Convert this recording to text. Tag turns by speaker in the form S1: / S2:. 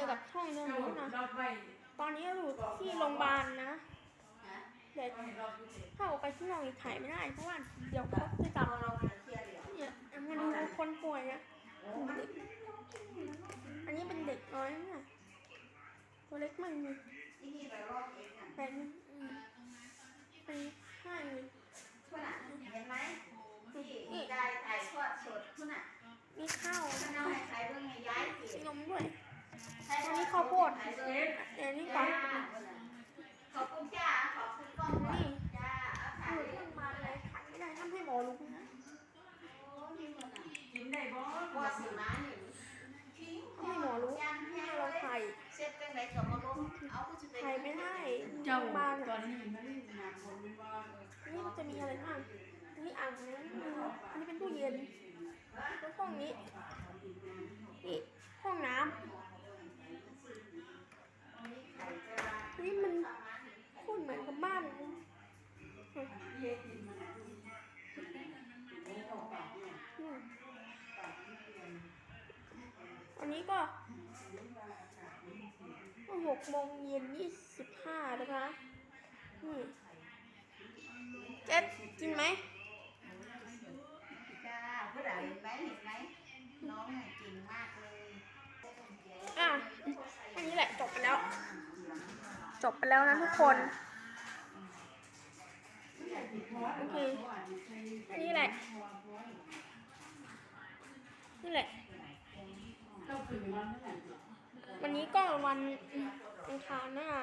S1: อกับช่องเดิม
S2: เจ้า
S1: นู้นนะ
S2: รอบไว้
S1: ตอนนี้อยู่ที่โรงพยาบาลนะ
S3: ฮะ
S1: เดี๋ยว
S2: ต้องให้รอบพิเศษ
S1: ถ้าออกไปที่นอกอีกถ่ายไม่ได้เพราะว่าเดี๋ยวเขาจะจับ
S3: เราเราเที่ยวเดียว
S1: เนี่ยมาดูคนป่วยเนี่ยเด็กอันนี้เป็นเด็กน้อยนะตัวเล็กมากเลย
S3: ที่นี่ไปรอบเองอะ
S1: เป็นอืมเป็นใช่
S3: คุณอะเห็นไหมที่ได้ถ่ายทอดสดคุณอะ
S1: มีข้าว
S3: มันเอาให้ใครเรื่องให้ย้ายสิ
S1: มีนมด้วย
S3: อั
S1: นนี้ข้าวโพด
S2: อั
S1: นนี้ก่อ
S3: นขอบคุณจ้าขอบคุณกล้องก่อนจ้าเอาถ่าย
S1: อยู่
S3: เลย
S1: ที่าบาลอะไรขายไม่ได้ทำให้หมอรู้นะ
S3: โอ้มีคนอะ
S2: กินได้บ่
S3: บอสีม้าหนึ่งทิ้ง
S1: ทำให้หมอรู้ให้เรา
S3: เลย
S1: ถ่าย
S3: เซ็ตเป็นไรกับมาลงเอาก็จะเป็น
S1: ถ่ายไม่ได้
S2: เจ้าง
S1: พยาบาล
S2: ตอนนี้มันนี่
S1: มันจะมีอะไรบ้างนนี้อ่างน้ำอันนี้เป็นตู้เย็นแล้วห้องนี้ นนี้ก็หกโมงเย็นยี่สิบห้านะคะนี่เจ็ดกินไหม
S3: จ้าผู้ใดเห็นไหมเห็นไหมน้องเนี่ยเก่งมากเลย
S1: อะแค่นี้แหละจบไปแล้ว จบไปแล้วนะทุกคนโอเคแค่นี้แหละนี่แหละ
S2: เจ้าคือ วันนี้
S1: ก็วันอังคารนะคะ